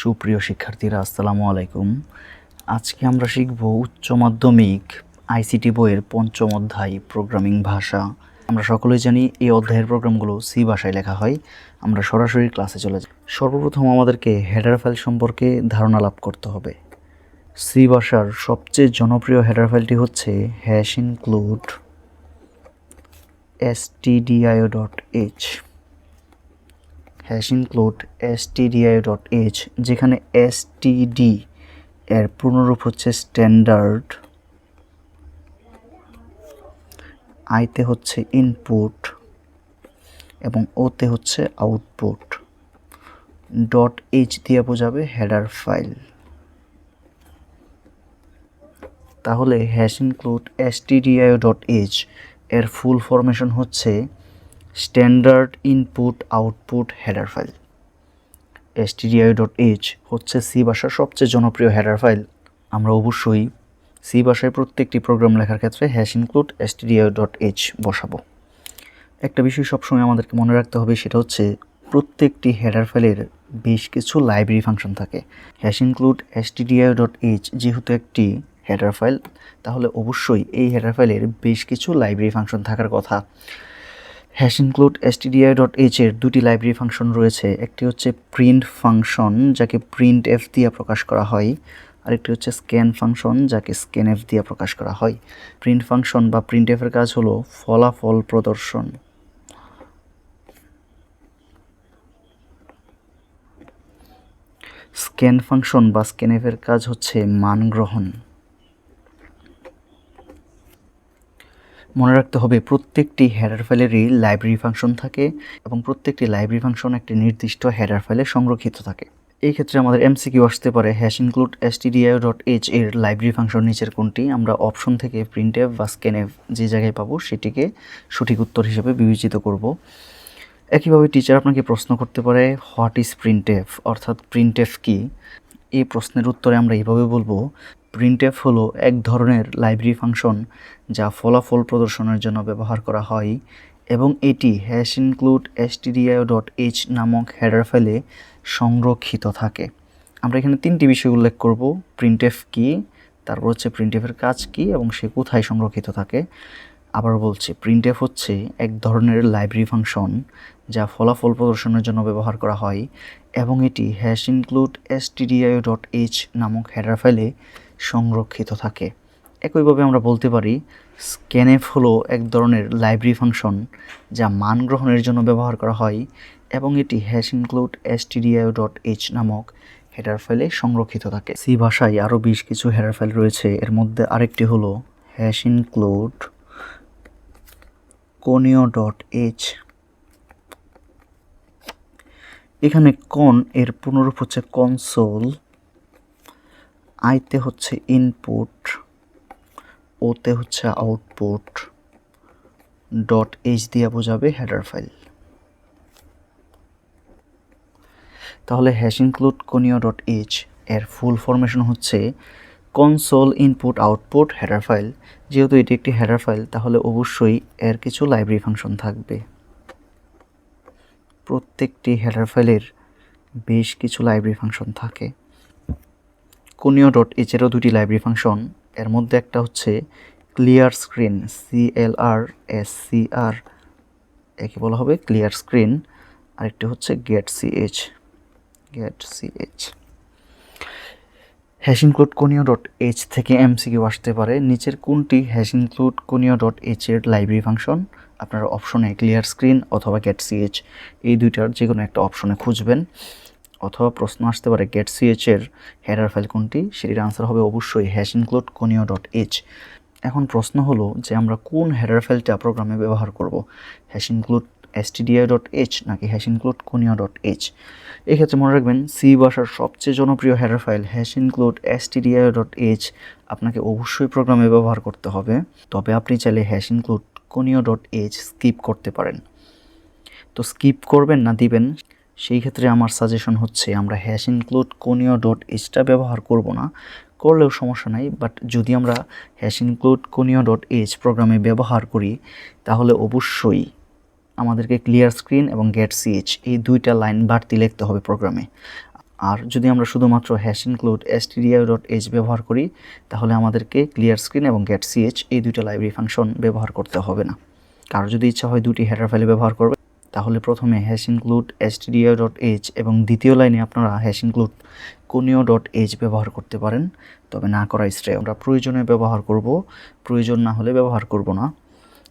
সুপ্রিয় শিক্ষার্থীরা, আসসালামু আলাইকুম। আজকে আমরা শিখব উচ্চ মাধ্যমিক আইসিটি বইয়ের পঞ্চম অধ্যায় প্রোগ্রামিং ভাষা। আমরা সকলেই জানি এই অধ্যায়ের প্রোগ্রামগুলো সি ভাষায় লেখা হয়। আমরা সরাসরি ক্লাসে চলে যাই। সর্বপ্রথম আমাদেরকে হেডার ফাইল সম্পর্কে ধারণা লাভ করতে হবে। সি ভাষার সবচেয়ে জনপ্রিয় হেডার ফাইলটি হচ্ছে hash include stdio dot H hash include stdio dot H যেখানে std এর পূর্ণরূপ হচ্ছে স্ট্যান্ডার্ড। আইতে হচ্ছে ইনপুট এবং ওতে হচ্ছে আউটপুট। ডট এইচ দিয়ে বোঝাবে হেডার ফাইল। তাহলে hash include stdio dot H এর ফুল ফরমেশন হচ্ছে standard input output header file. Stdio dot H হচ্ছে সি ভাষার সবচেয়ে জনপ্রিয় হেডার ফাইল। আমরা অবশ্যই সি ভাষায় প্রত্যেকটি প্রোগ্রাম লেখার ক্ষেত্রে hash include stdio dot H বসাবো। একটা বিষয় সবসময় আমাদেরকে মনে রাখতে হবে, সেটা হচ্ছে প্রত্যেকটি হেডার ফাইলের বেশ কিছু লাইব্রেরি ফাংশন থাকে। Hash include stdio dot H যেহেতু একটি হেডার ফাইল, তাহলে অবশ্যই এই হেডার ফাইলের বেশ কিছু লাইব্রেরি ফাংশন থাকার কথা। Hash include stdio dot H এর দুটি লাইব্রেরি ফাংশন রয়েছে। একটি হচ্ছে প্রিন্ট ফাংশন যাকে প্রিন্ট এফ দিয়ে প্রকাশ করা হয়, আরেকটি হচ্ছে স্ক্যান ফাংশন যাকে স্ক্যান এফ দিয়ে প্রকাশ করা হয়। প্রিন্ট ফাংশন বা প্রিন্ট এফের কাজ হলো ফলাফল প্রদর্শন। স্ক্যান ফাংশন বা স্ক্যানএফের কাজ হচ্ছে মান গ্রহণ। মনে রাখতে হবে, প্রত্যেকটি হেডার ফাইলেরই লাইব্রেরি ফাংশন থাকে এবং প্রত্যেকটি লাইব্রেরি ফাংশন একটি নির্দিষ্ট হেডার ফাইলে সংরক্ষিত থাকে। এই ক্ষেত্রে আমাদের এমসিকিউ আসতে পারে hash include stdio dot H এর লাইব্রেরি ফাংশন নিচের কোনটি আমরা অপশন থেকে প্রিন্টএফ বা স্ক্যানএফ যে জায়গায় পাবো সেটিকে সঠিক উত্তর হিসেবে বিবেচিত করব। একইভাবে টিচার আপনাকে প্রশ্ন করতে পারে হোয়াট ইজ প্রিন্টএফ অর্থাৎ প্রিন্টএফ কি? এই প্রশ্নের উত্তরে আমরা এইভাবে বলব প্রিন্টএফ হলো এক ধরনের লাইব্রেরি ফাংশন যা ফলাফল প্রদর্শনের জন্য ব্যবহার করা হয় এবং এটি hash include stdio dot H নামক হেডার ফাইলে সংরক্ষিত থাকে। আমরা এখানে তিনটি বিষয় উল্লেখ করব। প্রিন্টএফ কি, তারপর হচ্ছে প্রিন্টএফের কাজ কি এবং সে কোথায় সংরক্ষিত থাকে। আবার বলছি প্রিন্টএফ হচ্ছে এক ধরনের লাইব্রেরি ফাংশন যা ফলাফল প্রদর্শনের জন্য ব্যবহার করা হয় এবং এটি hash include stdio dot H নামক হেডার ফাইলে সংরক্ষিত থাকে। একইভাবে আমরা বলতে পারি, স্ক্যানএফ হলো এক ধরনের লাইব্রেরি ফাংশন যা মান গ্রহণের জন্য ব্যবহার করা হয় এবং এটি hash include stdio dot H নামক হেডার ফাইলে সংরক্ষিত থাকে। সি ভাষায় আরও বেশ কিছু হেডার ফাইল রয়েছে। এর মধ্যে আরেকটি হলো hash include conio dot H এখানে কন এর পুনরূপ হচ্ছে কনসোল আইতে হচ্ছে ইনপুট ওতে হচ্ছে আউটপুট ডট এইচ দিয়ে বোঝাবে হেডার ফাইল তাহলে hash include conio dot H এর ফুল ফরমেশন হচ্ছে console input output header file যেহেতু এটি একটি হেডার ফাইল তাহলে অবশ্যই এর কিছু লাইব্রেরি ফাংশন থাকবে। প্রত্যেকটি হেডার ফাইলের বেশ কিছু লাইব্রেরি ফাংশন থাকে। কোনিও ডট এইচেরও দুটি লাইব্রেরি ফাংশন এর মধ্যে একটা হচ্ছে clear screen C L R S C R একে বলা হবে ক্লিয়ার স্ক্রিন আরেকটি হচ্ছে get C H get C H hash include conio dot H থেকে এমসিকিউ আসতে পারে, নিচের কোনটি hash include conio dot H এর লাইব্রেরি ফাংশন আপনারা অপশনে ক্লিয়ার স্ক্রিন অথবা গেট সিএইচ এই দুইটার যে কোনো একটা অপশনে খুঁজবেন। অথবা প্রশ্ন আসতে পারে গেট সিএইচ এর হেডার ফাইল কোনটি? সেটির আনসার হবে অবশ্যই hash include conio dot H এখন প্রশ্ন হলো যে আমরা কোন হেডার ফাইলটা প্রোগ্রামে ব্যবহার করব? Hash include stdio dot H নাকি hash include conio dot H এক্ষেত্রে মনে রাখবেন সি ভাষার সবচেয়ে জনপ্রিয় header file hash include stdio dot H আপনাকে অবশ্যই প্রোগ্রামে ব্যবহার করতে হবে। তবে আপনি চাইলে hash include conio dot H skip করতে পারেন। তো স্কিপ করবেন না দিবেন? সেই ক্ষেত্রে আমার সাজেশন হচ্ছে, আমরা হ্যাশ ইনক্লুড কোনিও ডট এইচটা ব্যবহার করব না, করলেও সমস্যা নাই বাট যদি আমরা hash include conio dot H প্রোগ্রামে ব্যবহার করি, তাহলে অবশ্যই আমাদেরকে ক্লিয়ার স্ক্রিন এবং গেট সিএইচ এই দুইটা লাইন বাড়তি লিখতে হবে প্রোগ্রামে আর যদি আমরা শুধুমাত্র hash include STDI dot H ব্যবহার করি, তাহলে আমাদেরকে ক্লিয়ার স্ক্রিন এবং গেট সিএচ এই দুইটা লাইব্রেরি ফাংশন ব্যবহার করতে হবে না। কারও যদি ইচ্ছা হয় দুটি হেডার ফাইলে ব্যবহার করবে তাহলে প্রথমে hash include STDI dot H এবং দ্বিতীয় লাইনে আপনারা hash include conio dot H ব্যবহার করতে পারেন। তবে না করা শ্রেয়। আমরা প্রয়োজনে ব্যবহার করব, প্রয়োজন না হলে ব্যবহার করব না।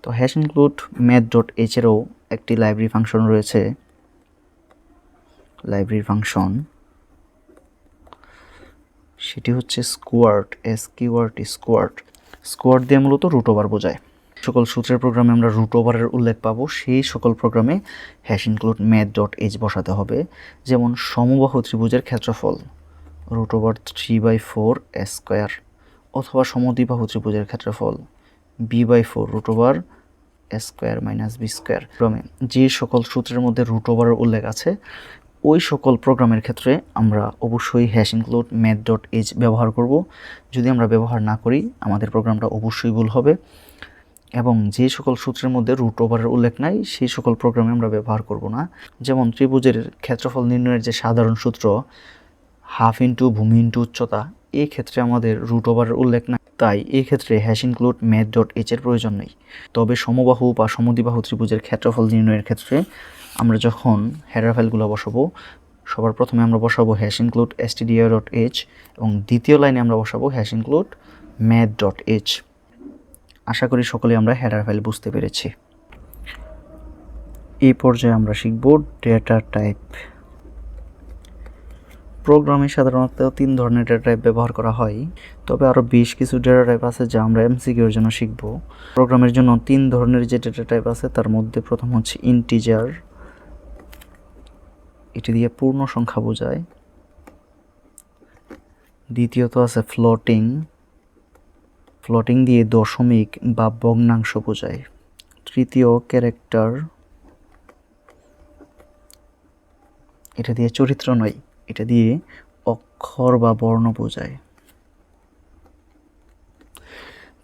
তো হ্যাশ ইনক্লুড ম্যাথ ডট এইচেরও একটি লাইব্রেরি ফাংশন রয়েছে। লাইব্রেরি ফাংশন সেটি হচ্ছে স্কোয়ার্ট এস কিওয়ার্ড স্কোয়ার্ট স্কোয়ার্ট দিয়ে মূলত রুট ওভার বোঝায়। সকল সূত্রের প্রোগ্রামে আমরা রুট ওভারের উল্লেখ পাবো। সেই সকল প্রোগ্রামে hash include math dot H বসাতে হবে। যেমন সমবাহু ত্রিভুজের ক্ষেত্রফল root over three by four square অথবা সমদ্বিবাহু ত্রিভুজের ক্ষেত্রফল B by four root over square minus B square ক্রমে যে সকল সূত্রের মধ্যে রুট ওভারের উল্লেখ আছে, ওই সকল প্রোগ্রামের ক্ষেত্রে আমরা অবশ্যই hash include math dot H ব্যবহার করব। যদি আমরা ব্যবহার না করি, আমাদের প্রোগ্রামটা অবশ্যই ভুল হবে। এবং যে সকল সূত্রের মধ্যে রুট ওভারের উল্লেখ নাই, সেই সকল প্রোগ্রামে আমরা ব্যবহার করব না। যেমন ত্রিভুজের ক্ষেত্রফল নির্ণয়ের যে সাধারণ সূত্র হাফ ইন্টু ভূমি ইন্টু উচ্চতা এই ক্ষেত্রে আমাদের রুট ওভারের উল্লেখ নাই। তাই এই ক্ষেত্রে হ্যাশ ইনক্লুড ম্যাথ ডট এইচের প্রয়োজন নেই। তবে সমবাহু বা সমদ্বিবাহু ত্রিভুজের ক্ষেত্রফল নির্ণয়ের ক্ষেত্রে আমরা যখন হেডার ফাইলগুলো বসাবো, সবার প্রথমে আমরা বসাবো hash include STDI dot H এবং দ্বিতীয় লাইনে আমরা বসাবো hash include math dot H আশা করি সকলে আমরা হেডার ফাইল বুঝতে পেরেছি। এই পর্যায়ে আমরা শিখব ডেটা টাইপ প্রোগ্রামে সাধারণত তিন ধরনের ডেটা টাইপ ব্যবহার করা হয়, তবে আরও বেশ কিছু ডেটা টাইপ আছে যা আমরা এমসিকিউর জন্য শিখব। প্রোগ্রামের জন্য তিন ধরনের যে ডেটা টাইপ আছে, তার মধ্যে প্রথম হচ্ছে ইন্টিজার এটি দিয়ে পূর্ণ সংখ্যা বোঝায়। দ্বিতীয়ত আছে ফ্লোটিং ফ্লোটিং দিয়ে দশমিক বা ভগ্নাংশ বোঝায়। তৃতীয় ক্যারেক্টার এটা দিয়ে চরিত্র নয়, এটা দিয়ে অক্ষর বা বর্ণ বোঝায়।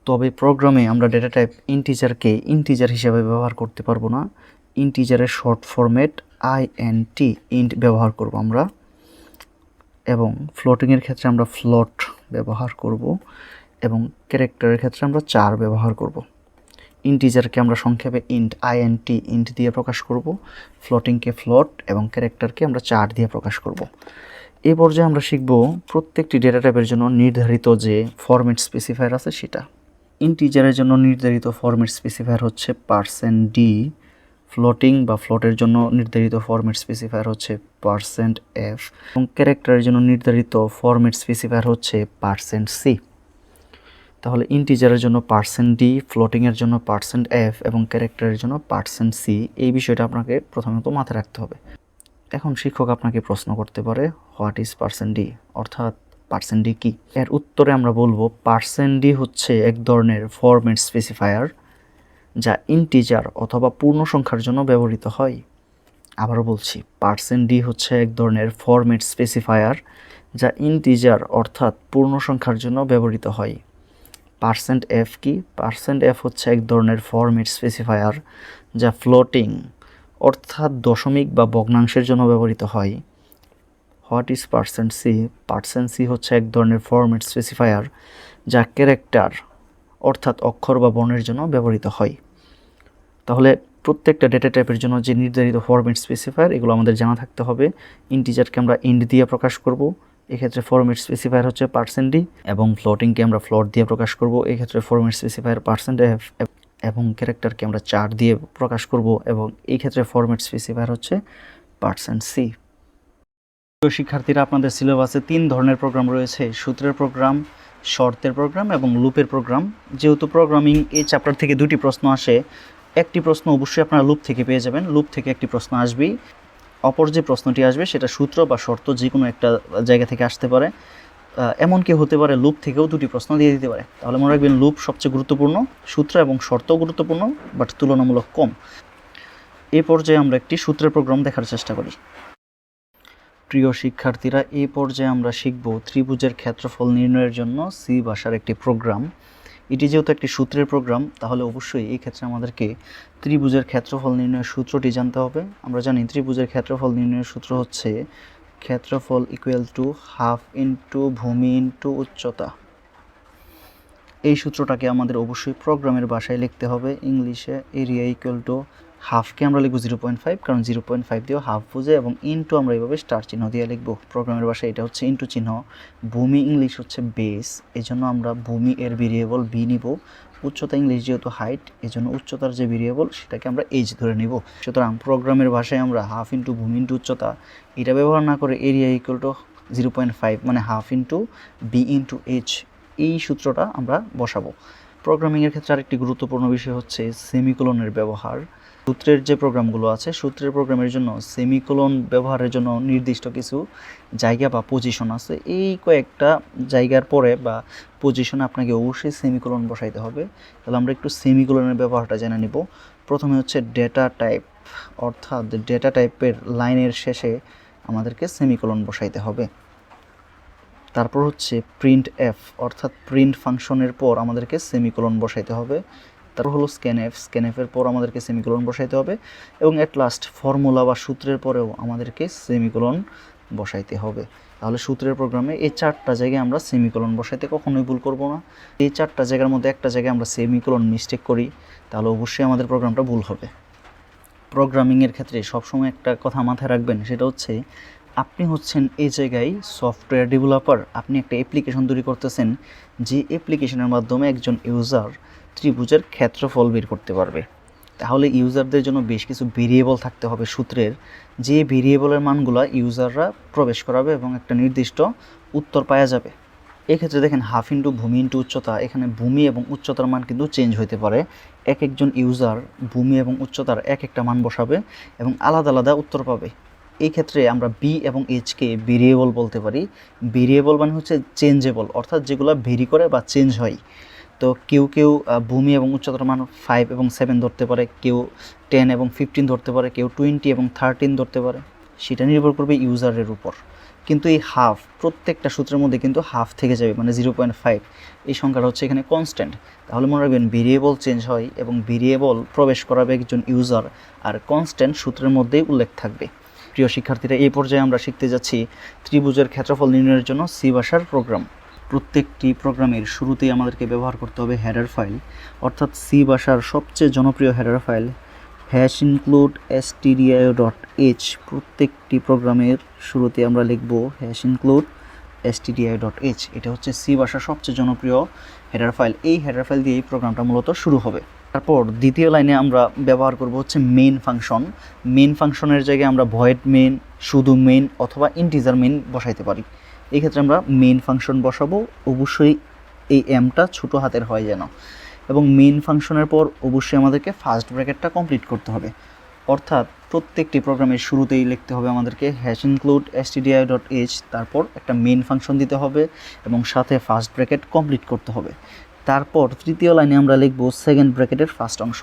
তবে প্রোগ্রামে আমরা ডেটা টাইপ ইন্টিজারকে ইন্টিজার হিসাবে ব্যবহার করতে পারব না। ইন্টিজারের শর্ট ফরম্যাট টি ইন্ট ব্যবহার করব আমরা। এবং ফ্লোটিংয়ের ক্ষেত্রে আমরা ফ্লট ব্যবহার করব। এবং ক্যারেক্টারের ক্ষেত্রে আমরা চার ব্যবহার করব। ইন্টিজারকে আমরা সংক্ষেপে int I N T int দিয়ে প্রকাশ করব। ফ্লোটিংকে ফ্লট এবং ক্যারেক্টারকে আমরা চার দিয়ে প্রকাশ করব। এই পর্যায়ে আমরা শিখব প্রত্যেকটি ডেটা টাইপের জন্য নির্ধারিত যে ফরম্যাট স্পেসিফায়ার আছে সেটা। ইন্টিজারের জন্য নির্ধারিত ফরম্যাট স্পেসিফায়ার হচ্ছে পার্সেন্ট ডি ফ্লোটিং বা ফ্লোটের জন্য নির্ধারিত ফরম্যাট স্পেসিফায়ার হচ্ছে পার্সেন্ট এফ এবং ক্যারেক্টারের জন্য নির্ধারিত ফরম্যাট স্পেসিফায়ার হচ্ছে পার্সেন্ট সি তাহলে ইন্টিজারের জন্য পার্সেন্ট ডি ফ্লোটিংয়ের জন্য পার্সেন্ট এফ এবং ক্যারেক্টারের জন্য পার্সেন্ট সি এই বিষয়টা আপনাকে প্রথমত মাথায় রাখতে হবে। এখন শিক্ষক আপনাকে প্রশ্ন করতে পারে হোয়াট ইজ পার্সেন্ট ডি অর্থাৎ পার্সেন্ট ডি কী? এর উত্তরে আমরা বলব, পার্সেন্ট ডি হচ্ছে এক ধরনের ফরম্যাট স্পেসিফায়ার যা ইন্টিজার অথবা পূর্ণ সংখ্যার জন্য ব্যবহৃত হয়। আবারও বলছি, পার্সেন্ট ডি হচ্ছে এক ধরনের ফরম্যাট স্পেসিফায়ার যা ইন্টিজার অর্থাৎ পূর্ণ সংখ্যার জন্য ব্যবহৃত হয়। পার্সেন্ট এফ কি? পার্সেন্ট এফ হচ্ছে এক ধরনের ফরম্যাট স্পেসিফায়ার যা ফ্লোটিং, অর্থাৎ দশমিক বা ভগ্নাংশের জন্য ব্যবহৃত হয়। What is percent C percent C হচ্ছে এক ধরনের ফরম্যাট স্পেসিফায়ার যা ক্যারেক্টার, অর্থাৎ অক্ষর বা বর্ণের জন্য ব্যবহৃত হয়। তাহলে প্রত্যেকটা ডেটা টাইপের জন্য যে নির্ধারিত ফরম্যাট স্পেসিফায়ার, এগুলো আমাদের জানা থাকতে হবে। ইন্টিজারকে আমরা ইন্ড দিয়ে প্রকাশ করব। এক্ষেত্রে ফরম্যাট স্পেসিফায়ার হচ্ছে পার্সেন্ট ডি এবং ফ্লোটিংকে আমরা ফ্লোট দিয়ে প্রকাশ করব। এক্ষেত্রে ফরম্যাট স্পেসিফায়ার পার্সেন্ট এবং ক্যারেক্টারকে আমরা চার দিয়ে প্রকাশ করব এবং এই ক্ষেত্রে ফরম্যাট স্পেসিফায়ার হচ্ছে পার্সেন্ট সি শিক্ষার্থীরা, আপনাদের সিলেবাসে তিন ধরনের প্রোগ্রাম রয়েছে। সূত্রের প্রোগ্রাম শর্তের প্রোগ্রাম এবং লুপের প্রোগ্রাম যেহেতু প্রোগ্রামিং এই চ্যাপ্টার থেকে দুটি প্রশ্ন আসে, একটি প্রশ্ন অবশ্যই আপনারা লুপ থেকে পেয়ে যাবেন। লুপ থেকে একটি প্রশ্ন আসবেই। অপর যে প্রশ্নটি আসবে, সেটা সূত্র বা শর্ত যে কোনো একটা জায়গা থেকে আসতে পারে। এমনকি হতে পারে, লুপ থেকেও দুটি প্রশ্ন দিয়ে দিতে পারে। তাহলে মনে রাখবেন, লুপ সবচেয়ে গুরুত্বপূর্ণ, সূত্র এবং শর্ত গুরুত্বপূর্ণ বাট তুলনামূলক কম। এই পর্যায়ে আমরা একটি সূত্রের প্রোগ্রাম দেখার চেষ্টা করি। প্রিয় শিক্ষার্থীরা এই পর্যায়ে আমরা শিখব ত্রিভুজের ক্ষেত্রফল নির্ণয়ের জন্য সি ভাষার একটি প্রোগ্রাম এটি যেহেতু একটি সূত্রের প্রোগ্রাম তাহলে অবশ্যই এই ক্ষেত্রে আমাদেরকে ত্রিভুজের ক্ষেত্রফল নির্ণয়ের সূত্রটি জানতে হবে। আমরা জানি ত্রিভুজের ক্ষেত্রফল নির্ণয়ের সূত্র হচ্ছে ক্ষেত্রফল ইকুয়াল টু হাফ ইন্টু ভূমি ইন্টু উচ্চতা। এই সূত্রটাকে আমাদের অবশ্যই প্রোগ্রামের ভাষায় লিখতে হবে। ইংলিশে এরিয়া ইকুয়াল টু হাফকে আমরা লিখব জিরো পয়েন্ট ফাইভ কারণ জিরো পয়েন্ট ফাইভ দিয়েও হাফ বুঝে এবং ইন্টু আমরা এইভাবে স্টার চিহ্ন দিয়ে লিখব। প্রোগ্রামের ভাষায় এটা হচ্ছে ইন্টু চিহ্ন। ভূমি ইংলিশ হচ্ছে বেস এই জন্য আমরা ভূমি এর ভেরিয়েবল বি নিব। উচ্চতা ইংলিশ যেহেতু হাইট এই জন্য উচ্চতার যে ভেরিয়েবল সেটাকে আমরা এইচ ধরে নিব। সুতরাং প্রোগ্রামের ভাষায় আমরা হাফ ইন্টু ভূমি ইন্টু উচ্চতা, এটা ব্যবহার না করে area equal to zero point five মানে half into B into H এই সূত্রটা আমরা বসাবো। প্রোগ্রামিংয়ের ক্ষেত্রে আরেকটি গুরুত্বপূর্ণ বিষয় হচ্ছে সেমিকোলনের ব্যবহার। সূত্রের যে প্রোগ্রামগুলো আছে, সূত্রের প্রোগ্রামের জন্য সেমিকোলন ব্যবহারের জন্য নির্দিষ্ট কিছু জায়গা বা পজিশন আছে। এই কয়েকটা জায়গার পরে বা পজিশনে আপনাকে অবশ্যই সেমিকোলন বসাইতে হবে। তাহলে আমরা একটু সেমিকোলনের ব্যবহারটা জেনে নিব। প্রথমে হচ্ছে ডেটা টাইপ অর্থাৎ ডেটা টাইপের লাইনের শেষে আমাদেরকে সেমিকোলন বসাইতে হবে। তারপর হচ্ছে প্রিন্ট এফ অর্থাৎ প্রিন্ট ফাংশনের পর আমাদেরকে সেমিকোলন বসাইতে হবে। তারপর হলো স্ক্যান এফ স্ক্যান এফের পর আমাদেরকে সেমিকোলন বসাইতে হবে এবং অ্যাট লাস্ট ফর্মুলা বা সূত্রের পরেও আমাদেরকে সেমিকোলন বসাইতে হবে। তাহলে সূত্রের প্রোগ্রামে এই চারটা জায়গায় আমরা সেমিকোলন বসাইতে কখনোই ভুল করব না। এই চারটা জায়গার মধ্যে একটা জায়গায় আমরা সেমিকোলন মিস্টেক করি, তাহলে অবশ্যই আমাদের প্রোগ্রামটা ভুল হবে। প্রোগ্রামিংয়ের ক্ষেত্রে সবসময় একটা কথা মাথায় রাখবেন, সেটা হচ্ছে আপনি হচ্ছেন এই জায়গায় সফটওয়্যার ডেভেলপার আপনি একটা অ্যাপ্লিকেশন তৈরি করতেছেন, যে অ্যাপ্লিকেশনের মাধ্যমে একজন ইউজার ত্রিভুজের ক্ষেত্রফল বের করতে পারবে। তাহলে ইউজারদের জন্য বেশ কিছু ভেরিয়েবল থাকতে হবে সূত্রের। যে ভেরিয়েবলের মানগুলো ইউজাররা প্রবেশ করাবে এবং একটা নির্দিষ্ট উত্তর পাওয়া যাবে। এক্ষেত্রে দেখেন হাফ ইন্টু ভূমি ইন্টু উচ্চতা, এখানে ভূমি এবং উচ্চতার মান কিন্তু চেঞ্জ হতে পারে। এক একজন ইউজার ভূমি এবং উচ্চতার এক একটা মান বসাবে এবং আলাদা আলাদা উত্তর পাবে। এই ক্ষেত্রে আমরা বি এবং এইচকে ভেরিয়েবল বলতে পারি। ভেরিয়েবল মানে হচ্ছে চেঞ্জেবল অর্থাৎ যেগুলো ভেরি করে বা চেঞ্জ হয়। তো কেউ কেউ ভূমি এবং উচ্চতর মান ফাইভ এবং সেভেন ধরতে পারে, কেউ টেন এবং ফিফটিন ধরতে পারে, কেউ টোয়েন্টি এবং থার্টিন ধরতে পারে। সেটা নির্ভর করবে ইউজারের উপর। কিন্তু এই হাফ প্রত্যেকটা সূত্রের মধ্যে কিন্তু হাফ থেকে যাবে মানে জিরো পয়েন্ট ফাইভ এই সংখ্যাটা হচ্ছে এখানে কনস্ট্যান্ট তাহলে মনে রাখবেন ভেরিয়েবল চেঞ্জ হয় এবং ভেরিয়েবল প্রবেশ করাবে একজন ইউজার আর কনস্ট্যান্ট সূত্রের মধ্যেই উল্লেখ থাকবে। প্রিয় শিক্ষার্থীরা, এই পর্যায়ে আমরা শিখতে যাচ্ছি ত্রিভুজের ক্ষেত্রফল নির্ণয়ের জন্য সি ভাষার প্রোগ্রাম প্রত্যেকটি প্রোগ্রামের শুরুতেই আমাদেরকে ব্যবহার করতে হবে হেডার ফাইল অর্থাৎ সি ভাষার সবচেয়ে জনপ্রিয় header file hash include STDI dot H প্রত্যেকটি প্রোগ্রামের শুরুতে আমরা লিখব hash include STDI dot H এটা হচ্ছে সি ভাষার সবচেয়ে জনপ্রিয় হেডার ফাইল এই হেডার ফাইল দিয়েই প্রোগ্রামটা মূলত শুরু হবে। তারপর দ্বিতীয় লাইনে আমরা ব্যবহার করব হচ্ছে মেন ফাংশন মেন ফাংশনের জায়গায় আমরা ভয়েড মেন শুধু মেন অথবা ইন্টিজার মেন বসাইতে পারি। এই ক্ষেত্রে আমরা মেইন ফাংশন বসাবো। অবশ্যই এই এমটা ছোট হাতের হয় যেন। এবং মেইন ফাংশনের পর অবশ্যই আমাদেরকে ফার্স্ট ব্র্যাকেটটা কমপ্লিট করতে হবে। অর্থাৎ প্রত্যেকটি প্রোগ্রামের শুরুতেই লিখতে হবে আমাদেরকে hash include STDI dot H তারপর একটা মেইন ফাংশন দিতে হবে এবং সাথে ফার্স্ট ব্র্যাকেট কমপ্লিট করতে হবে। তারপর তৃতীয় লাইনে আমরা লিখব সেকেন্ড ব্র্যাকেটের ফার্স্ট অংশ।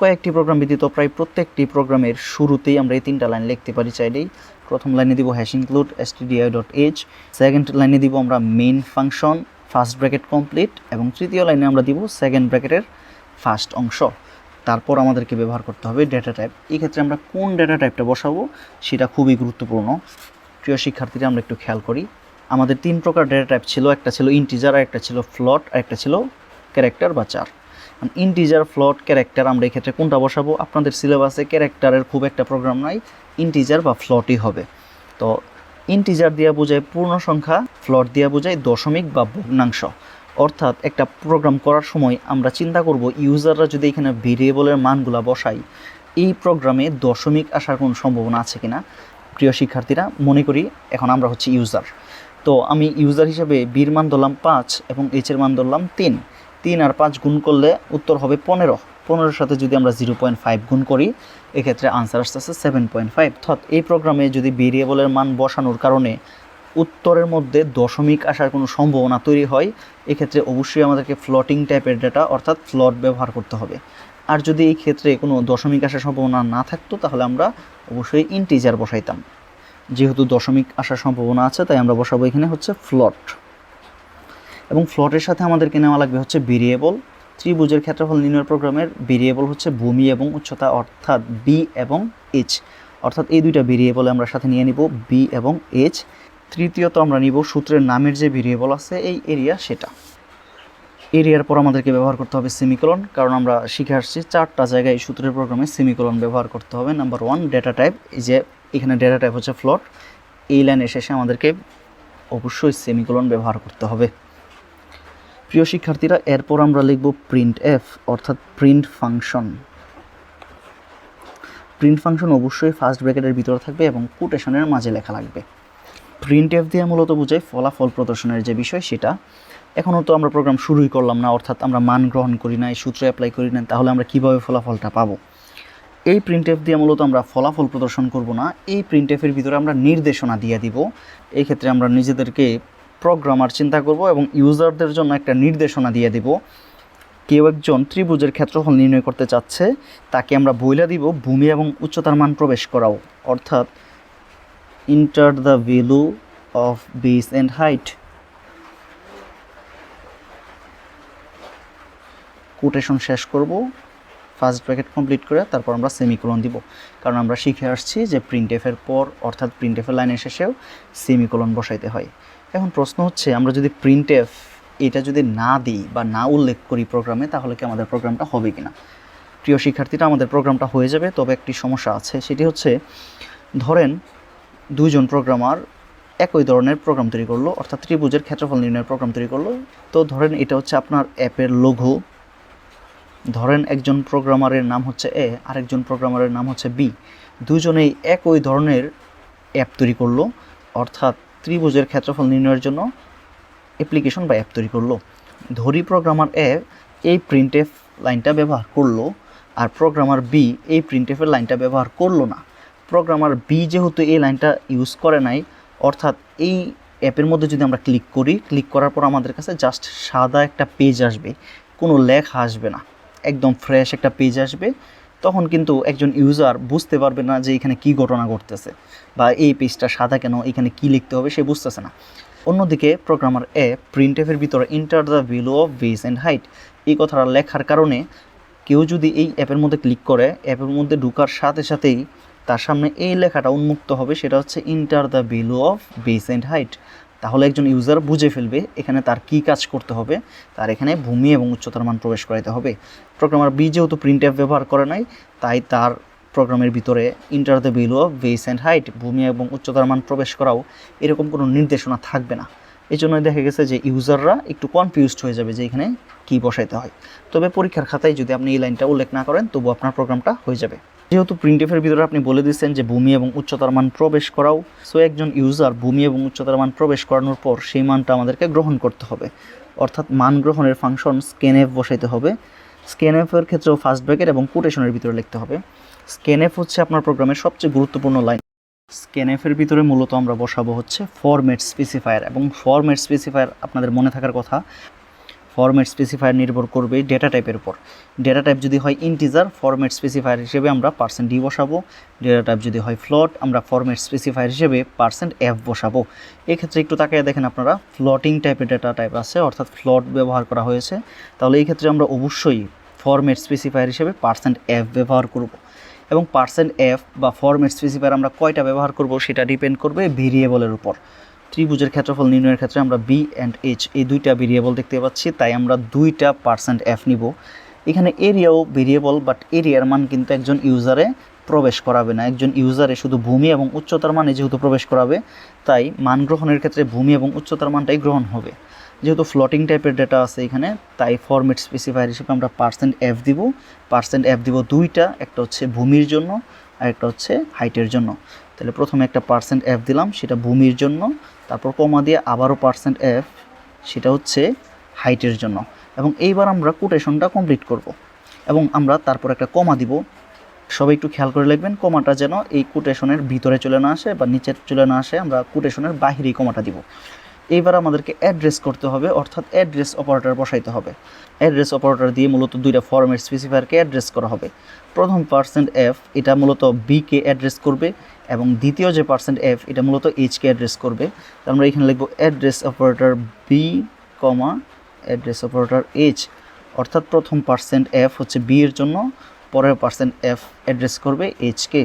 কয়েকটি প্রোগ্রাম ব্যতীত প্রায় প্রত্যেকটি প্রোগ্রামের শুরুতেই আমরা এই তিনটা লাইন লিখতে পারি চাইলেই। প্রথম লাইনে দিব hash include STDI dot H second লাইনে দিব আমরা main function first bracket complete এবং তৃতীয় লাইনে আমরা দিব সেকেন্ড ব্র্যাকেটের ফার্স্ট অংশ। তারপর আমাদেরকে ব্যবহার করতে হবে ডেটা টাইপ এই ক্ষেত্রে আমরা কোন ডেটা টাইপটা বসাবো সেটা খুবই গুরুত্বপূর্ণ। প্রিয় শিক্ষার্থীরা, আমরা একটু খেয়াল করি। আমাদের তিন প্রকার ডেটা টাইপ ছিল, একটা ছিল ইন্টিজার আর একটা ছিল ফ্লট আর একটা ছিল ক্যারেক্টার বা চার ইন্টিজার ফ্লট ক্যারেক্টার আমরা এই ক্ষেত্রে কোনটা বসাবো? আপনাদের সিলেবাসে ক্যারেক্টারের খুব একটা প্রোগ্রাম নাই। ইন্টিজার বা ফ্লটই হবে। তো ইন্টিজার দিয়া বোঝায় পূর্ণ সংখ্যা, ফ্লট দিয়া বোঝায় দশমিক বা ভগ্নাংশ। অর্থাৎ একটা প্রোগ্রাম করার সময় আমরা চিন্তা করব, ইউজাররা যদি এখানে ভেরিয়েবলের মানগুলা বসাই এই প্রোগ্রামে দশমিক আসার কোনো সম্ভাবনা আছে কিনা? প্রিয় শিক্ষার্থীরা, মনে করি এখন আমরা হচ্ছে ইউজার। তো আমি ইউজার হিসাবে বির মান ধরলাম পাঁচ এবং এইচের মান ধরলাম তিন। তিন আর পাঁচ গুণ করলে উত্তর হবে পনেরো। পনেরোর সাথে যদি আমরা জিরো পয়েন্ট ফাইভ গুণ করি এক্ষেত্রে আনসার আসতে আসছে সেভেন পয়েন্ট ফাইভ অর্থাৎ এই প্রোগ্রামে যদি ভেরিয়েবলের মান বসানোর কারণে উত্তরের মধ্যে দশমিক আসার কোনো সম্ভাবনা তৈরি হয়, এক্ষেত্রে অবশ্যই আমাদেরকে ফ্লটিং টাইপের ডেটা অর্থাৎ ফ্লট ব্যবহার করতে হবে। আর যদি এই ক্ষেত্রে কোনো দশমিক আসার সম্ভাবনা না থাকতো, তাহলে আমরা অবশ্যই ইন্টিজার বসাইতাম। যেহেতু দশমিক আসার সম্ভাবনা আছে, তাই আমরা বসাবো এখানে হচ্ছে ফ্লট এবং ফ্লটের সাথে আমাদেরকে নেওয়া লাগবে হচ্ছে ভেরিয়েবল ত্রিভুজের ক্ষেত্রফল নির্ণয় প্রোগ্রামের ভেরিয়েবল হচ্ছে ভূমি এবং উচ্চতা অর্থাৎ বি এবং এইচ অর্থাৎ এই দুইটা ভেরিয়েবল আমরা সাথে নিয়ে নিব বি এবং এইচ তৃতীয়ত আমরা নিব সূত্রের নামের যে ভেরিয়েবল আছে, এই এরিয়া সেটা। এরিয়ার পর আমাদেরকে ব্যবহার করতে হবে সেমিকোলন কারণ আমরা শিখে আসছি চারটা জায়গায় এই সূত্রের প্রোগ্রামে সেমিকোলন ব্যবহার করতে হবে। নাম্বার ওয়ান ডেটা টাইপ এই যে এখানে ডেটা টাইপ হচ্ছে ফ্লট এই লাইনে শেষে আমাদেরকে অবশ্যই সেমিকোলন ব্যবহার করতে হবে। প্রিয় শিক্ষার্থীরা, এরপর আমরা লিখব প্রিন্ট এফ অর্থাৎ প্রিন্ট ফাংশন প্রিন্ট ফাংশন অবশ্যই ফার্স্ট ব্র্যাকেটের ভিতরে থাকবে এবং কোটেশনের মাঝে লেখা লাগবে। প্রিন্ট এফ দিয়ে মূলত বোঝায় ফলাফল প্রদর্শনের যে বিষয় সেটা। এখনও তো আমরা প্রোগ্রাম শুরুই করলাম না, অর্থাৎ আমরা মান গ্রহণ করি না এই সূত্র অ্যাপ্লাই করি না তাহলে আমরা কীভাবে ফলাফলটা পাবো? এই প্রিন্ট এফ দিয়ে মূলত আমরা ফলাফল প্রদর্শন করব না, এই প্রিন্ট এফের ভিতরে আমরা নির্দেশনা দিয়ে দিব। এই ক্ষেত্রে আমরা নিজেদেরকে প্রোগ্রামার চিন্তা করব এবং ইউজারদের জন্য একটা নির্দেশনা দিয়ে দিব। কেউ একজন ত্রিভুজের ক্ষেত্রফল নির্ণয় করতে চাচ্ছে, তাকে আমরা বইলা দিব ভূমি এবং উচ্চতার মান প্রবেশ করাও। অর্থাৎ enter the value of base and height quotation শেষ করব। ফার্স্ট ব্র্যাকেট কমপ্লিট করে তারপর আমরা সেমিকোলন দিব। কারণ আমরা শিখে আসছি যে প্রিন্ট এফের পর, অর্থাৎ প্রিন্ট এফের লাইনের শেষেও সেমিকোলন বসাইতে হয়। এখন প্রশ্ন হচ্ছে, আমরা যদি প্রিন্ট এফ এটা যদি না দিই বা না উল্লেখ করি প্রোগ্রামে তাহলে কি আমাদের প্রোগ্রামটা হবে কিনা? প্রিয় শিক্ষার্থীরা, আমাদের প্রোগ্রামটা হয়ে যাবে, তবে একটি সমস্যা আছে, সেটি হচ্ছে, ধরেন দুইজন প্রোগ্রামার একই ধরনের প্রোগ্রাম তৈরি করল, অর্থাৎ ত্রিভুজের ক্ষেত্রফল নির্ণয়ের প্রোগ্রাম তৈরি করল, তো ধরেন এটা হচ্ছে আপনার অ্যাপের লঘু ধরেন একজন প্রোগ্রামারের নাম হচ্ছে এ আরেকজন প্রোগ্রামারের নাম হচ্ছে বি দুজনেই একই ধরনের অ্যাপ তৈরি করল, অর্থাৎ ত্রিভুজের ক্ষেত্রফল নির্ণয়ের জন্য অ্যাপ্লিকেশন বা অ্যাপ তৈরি করল। ধরি প্রোগ্রামার এ এই প্রিন্টএফ লাইনটা ব্যবহার করল আর প্রোগ্রামার বি এই প্রিন্টএফের লাইনটা ব্যবহার করল না। প্রোগ্রামার বি যেহেতু এই লাইনটা ইউজ করে নাই, অর্থাৎ এই অ্যাপের মধ্যে যদি আমরা ক্লিক করি ক্লিক করার পর আমাদের কাছে জাস্ট সাদা একটা পেজ আসবে, কোনো লেখা আসবে না। একদম ফ্রেশ একটা পেজ আসবে। তখন কিন্তু একজন ইউজার বুঝতে পারবে না যে এখানে কি ঘটনা ঘটতেছে বা এই পেজটা সাদা কেন, এখানে কি লিখতে হবে সে বুঝতেছে না। অন্যদিকে প্রোগ্রামার এ প্রিন্ট এফের ভিতরে enter the value of base and height এই কথাটা লেখার কারণে কেউ যদি এই অ্যাপের মধ্যে ক্লিক করে অ্যাপের মধ্যে ঢুকার সাথে সাথেই তার সামনে এই লেখাটা উন্মুক্ত হবে, সেটা হচ্ছে enter the value of base and height তাহলে একজন ইউজার বুঝে ফেলবে এখানে তার কি কাজ করতে হবে। তার এখানে ভূমি এবং উচ্চতার মান প্রবেশ করাইতে হবে। প্রোগ্রামার বি যেহেতু প্রিন্ট অ্যাপ ব্যবহার করে নাই, তাই তার প্রোগ্রামের ভিতরে enter the of base and height ভূমি এবং উচ্চতার মান প্রবেশ করাও এরকম কোনো নির্দেশনা থাকবে না। এই জন্য দেখা গেছে যে ইউজাররা একটু কনফিউজড হয়ে যাবে যে এখানে কী বসাইতে হয়। তবে পরীক্ষার খাতায় যদি আপনি এই লাইনটা উল্লেখ না করেন, তবু আপনার প্রোগ্রামটা হয়ে যাবে। যেহেতু প্রিন্টেফের ভিতরে আপনি বলে দিচ্ছেন যে ভূমি এবং উচ্চতার মান প্রবেশ করাও সো একজন ইউজার ভূমি এবং উচ্চতার মান প্রবেশ করানোর পর সেই মানটা আমাদেরকে গ্রহণ করতে হবে। অর্থাৎ মান গ্রহণের ফাংশন স্ক্যানএফ বসাইতে হবে। স্ক্যানএফের ক্ষেত্রেও ফার্স্ট ব্র্যাকেট এবং কোটেশনের ভিতরে লিখতে হবে। স্ক্যানএফ হচ্ছে আপনার প্রোগ্রামের সবচেয়ে গুরুত্বপূর্ণ লাইন স্ক্যানএফের ভিতরে মূলত আমরা বসাবো হচ্ছে ফরম্যাট স্পেসিফায়ার এবং ফরম্যাট স্পেসিফায়ার আপনাদের মনে থাকার কথা। ফরম্যাট স্পেসিফায়ার নির্ভর করবে ডেটা টাইপের উপর। ডেটা টাইপ যদি হয় ইন্টিজার ফরম্যাট স্পেসিফায়ার হিসেবে আমরা পার্সেন্ট ডি বসাবো। ডেটা টাইপ যদি হয় ফ্লট আমরা ফরম্যাট স্পেসিফায়ার হিসেবে পার্সেন্ট এফ বসাবো। এক্ষেত্রে একটু তাকিয়ে দেখেন আপনারা ফ্লটিং টাইপের ডেটা টাইপ আছে, অর্থাৎ ফ্লট ব্যবহার করা হয়েছে। তাহলে এই ক্ষেত্রে আমরা অবশ্যই ফরম্যাট স্পেসিফায়ার হিসেবে পার্সেন্ট এফ ব্যবহার করব। এবং পার্সেন্ট এফ বা ফরম্যাট স্পেসিফায়ার আমরা কয়টা ব্যবহার করব সেটা ডিপেন্ড করবে ভেরিয়েবলের উপর। ত্রিভুজের ক্ষেত্রফল নির্ণয়ের ক্ষেত্রে আমরা বি অ্যান্ড এইচ এই দুইটা ভেরিয়েবল দেখতে পাচ্ছি, তাই আমরা দুইটা পার্সেন্ট এফ নিব। এখানে এরিয়াও ভেরিয়েবল বাট এরিয়ার মান কিন্তু একজন ইউজারে প্রবেশ করাবে না। একজন ইউজারে শুধু ভূমি এবং উচ্চতার মানে যেহেতু প্রবেশ করাবে, তাই মান গ্রহণের ক্ষেত্রে ভূমি এবং উচ্চতার মানটাই গ্রহণ হবে। যেহেতু ফ্লটিং টাইপের ডেটা আছে এখানে, তাই ফরম্যাট স্পেসিফায়ার হিসেবে আমরা পার্সেন্ট এফ দিব। পার্সেন্ট এফ দিব দুইটা, একটা হচ্ছে ভূমির জন্য আর একটা হচ্ছে হাইটের জন্য। তাহলে প্রথমে একটা পার্সেন্ট এফ দিলাম, সেটা ভূমির জন্য। তারপর কমা দিয়ে আবারও পার্সেন্ট এফ সেটা হচ্ছে হাইটের জন্য। এবং এইবার আমরা কোটেশনটা কমপ্লিট করব। এবং আমরা তারপর একটা কমা দিব। সবাই একটু খেয়াল করে লিখবেন, কমাটা যেন এই কোটেশনের ভিতরে চলে না আসে বা নিচে চলে না আসে, আমরা কোটেশনের বাহিরেই কমাটা দিব। এইবার আমাদেরকে অ্যাড্রেস করতে হবে, অর্থাৎ অ্যাড্রেস অপারেটর বসাইতে হবে। অ্যাড্রেস অপারেটর দিয়ে মূলত দুইটা ফরম্যাট স্পেসিফায়ারকে অ্যাড্রেস করা হবে। প্রথম পার্সেন্ট এফ এটা মূলত বিকে অ্যাড্রেস করবে এবং দ্বিতীয় যে পার্সেন্ট এফ এটা মূলত এইচকে অ্যাড্রেস করবে। আমরা এখানে লিখব address operator B comma address operator H অর্থাৎ প্রথম পার্সেন্ট এফ হচ্ছে বি এর জন্য, পরের পার্সেন্ট এফ অ্যাড্রেস করবে এইচকে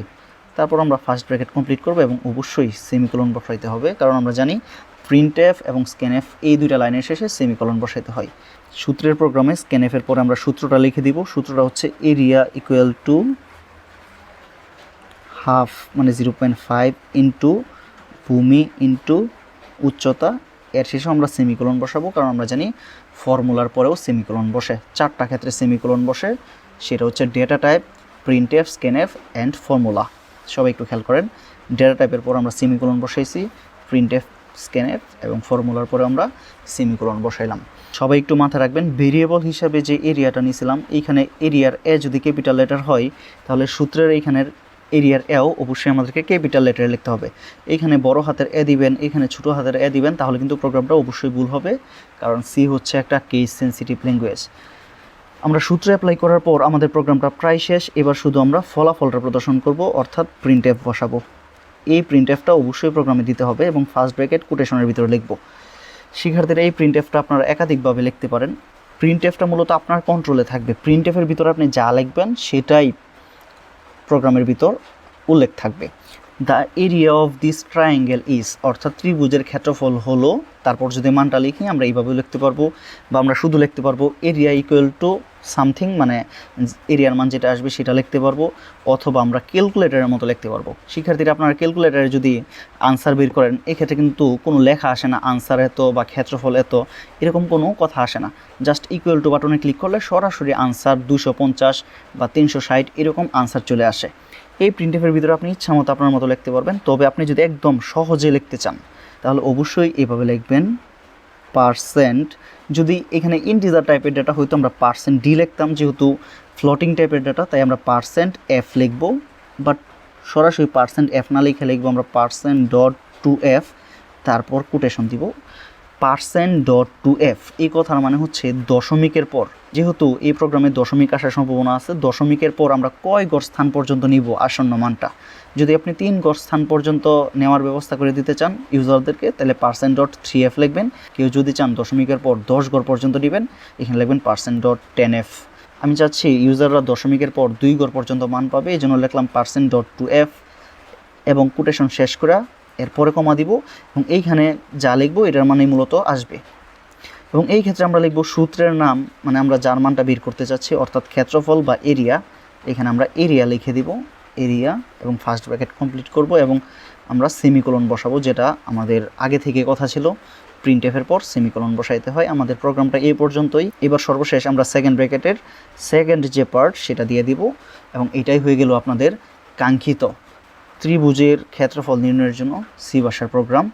তারপর আমরা ফার্স্ট ব্র্যাকেট কমপ্লিট করব এবং অবশ্যই সেমিকোলন বসাইতে হবে, কারণ আমরা জানি প্রিন্ট এফ এবং স্ক্যানএফ এই দুইটা লাইনের শেষে সেমিকোলন বসাইতে হয়। সূত্রের প্রোগ্রামে স্ক্যানএফের পরে আমরা সূত্রটা লিখে দিব। সূত্রটা হচ্ছে এরিয়া ইকুয়াল টু হাফ মানে জিরো পয়েন্ট ফাইভ ইন্টু ভূমি ইন্টু উচ্চতা। এর শেষে আমরা সেমিকোলন বসাবো, কারণ আমরা জানি ফর্মুলার পরেও সেমিকোলন বসে। চারটা ক্ষেত্রে সেমিকোলন বসে। সেটা হচ্ছে data type print f scanf and formula সবাই একটু খেয়াল করেন। ডেটা টাইপের পর আমরা সেমিকলন বসাইছি প্রিন্ট এফ স্ক্যানএফ এবং ফর্মুলার পরে আমরা সেমিকোলন বসাইলাম। সবাই একটু মাথায় রাখবেন ভেরিয়েবল হিসাবে যে এরিয়াটা নিয়েছিলাম এইখানে এরিয়ার এ যদি ক্যাপিটাল লেটার হয়, তাহলে সূত্রের এইখানের এরিয়ার এও অবশ্যই আমাদেরকে ক্যাপিটাল লেটারে লিখতে হবে। এইখানে বড় হাতের এ দিবেন, এখানে ছোট হাতের এ দিবেন, তাহলে কিন্তু প্রোগ্রামটা অবশ্যই ভুল হবে, কারণ সি হচ্ছে একটা কেস সেন্সিটিভ ল্যাঙ্গুয়েজ আমরা সূত্র অ্যাপ্লাই করার পর আমাদের প্রোগ্রামটা প্রায় শেষ, এবার শুধু আমরা ফলাফলটা প্রদর্শন করব, অর্থাৎ প্রিন্ট এফ বসাবো। এই প্রিন্ট এফটা অবশ্যই প্রোগ্রামে দিতে হবে এবং ফার্স্ট ব্র্যাকেট কোটেশনের ভিতরে লিখব। শিক্ষার্থীরা এই প্রিন্ট এফটা আপনারা একাধিকভাবে লিখতে পারেন। প্রিন্ট এফটা মূলত আপনার কন্ট্রোলে থাকবে। প্রিন্ট এফের ভিতরে আপনি যা লিখবেন সেটাই প্রোগ্রামের ভিতর উল্লেখ থাকবে। The area of this triangle is অর্থাৎ ত্রিভুজের ক্ষেত্রফল হলো, তারপর যদি মানটা লিখি, আমরা এইভাবে লিখতে পারব, বা আমরা শুধু লিখতে পারব এরিয়া ইকুয়াল টু সামথিং মানে এরিয়ার মান যেটা আসবে সেটা লিখতে পারব, অথবা আমরা ক্যালকুলেটারের মতো লিখতে পারব। শিক্ষার্থীরা, আপনারা ক্যালকুলেটারে যদি আনসার বের করেন, এক্ষেত্রে কিন্তু কোনো লেখা আসে না আনসার এত বা ক্ষেত্রফল এত, এরকম কোনো কথা আসে না। জাস্ট ইকুয়াল টু বাটনে ক্লিক করলে সরাসরি আনসার দুশো পঞ্চাশ বা তিনশো ষাট এরকম আনসার চলে আসে। এই প্রিন্টেফের ভিতরে আপনি ইচ্ছা মতো আপনার মতো লিখতে পারবেন। তবে আপনি যদি একদম সহজে লিখতে চান, তাহলে অবশ্যই এভাবে লিখবেন। পার্সেন্ট, যদি এখানে ইন্টিজার টাইপের ডাটা হয়তো আমরা পার্সেন্ট ডি লিখতাম, যেহেতু ফ্লোটিং টাইপের ডাটা তাই আমরা পার্সেন্ট এফ লিখব। বাট সরাসরি পার্সেন্ট এফ না লিখে লিখব, আমরা পার্সেন্ট ডট টু এফ তারপর কোটেশন দিব। পার্সেন্ট ডট টু এফ এই কথার মানে হচ্ছে দশমিকের পর। যেহেতু এই প্রোগ্রামে দশমিক আসার সম্ভাবনা আছে, দশমিকের পর আমরা কয় গড় স্থান পর্যন্ত নিব আসন্ন মানটা? যদি আপনি তিন গড় স্থান পর্যন্ত নেওয়ার ব্যবস্থা করে দিতে চান ইউজারদেরকে, তাহলে পার্সেন্ট ডট থ্রি এফ লিখবেন। কেউ যদি চান দশমিকের পর দশ গড় পর্যন্ত নেবেন, এখানে লিখবেন পার্সেন্ট ডট টেন এফ আমি চাচ্ছি ইউজাররা দশমিকের পর দুই গড় পর্যন্ত মান পাবে, এই জন্য লিখলাম পার্সেন্ট ডট টু এফ এবং কোটেশন শেষ করা। এরপরে কমা দিব এবং এইখানে যা লিখব এটার মানে মূলত আসবে। এবং এই ক্ষেত্রে আমরা লিখব সূত্রের নাম মানে আমরা যার মানটা বের করতে চাচ্ছি, অর্থাৎ ক্ষেত্রফল বা এরিয়া এখানে আমরা এরিয়া লিখে দিব এরিয়া এবং ফার্স্ট ব্র্যাকেট কমপ্লিট করব এবং আমরা সেমিকোলন বসাবো, যেটা আমাদের আগে থেকে কথা ছিল। প্রিন্ট এফের পর সেমিকোলন বসাইতে হয়। আমাদের প্রোগ্রামটা এই পর্যন্তই। এবার সর্বশেষ আমরা সেকেন্ড ব্র্যাকেটের সেকেন্ড যে পার্ট সেটা দিয়ে দিব এবং এটাই হয়ে গেল আপনাদের কাঙ্ক্ষিত ত্রিভুজের ক্ষেত্রফল নির্ণয়ের জন্য সি বাসার প্রোগ্রাম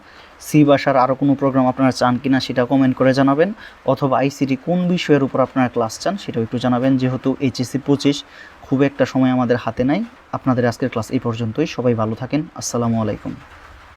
সি বাসার আরও কোনো প্রোগ্রাম আপনারা চান কি না সেটা কমেন্ট করে জানাবেন, অথবা আইসিটি কোন বিষয়ের উপর আপনারা ক্লাস চান সেটাও একটু জানাবেন। যেহেতু এইচএসসি পঁচিশ, খুব একটা সময় আমাদের হাতে নাই। আপনাদের আজকের ক্লাস এই পর্যন্তই। সবাই ভালো থাকেন। আসসালামু আলাইকুম।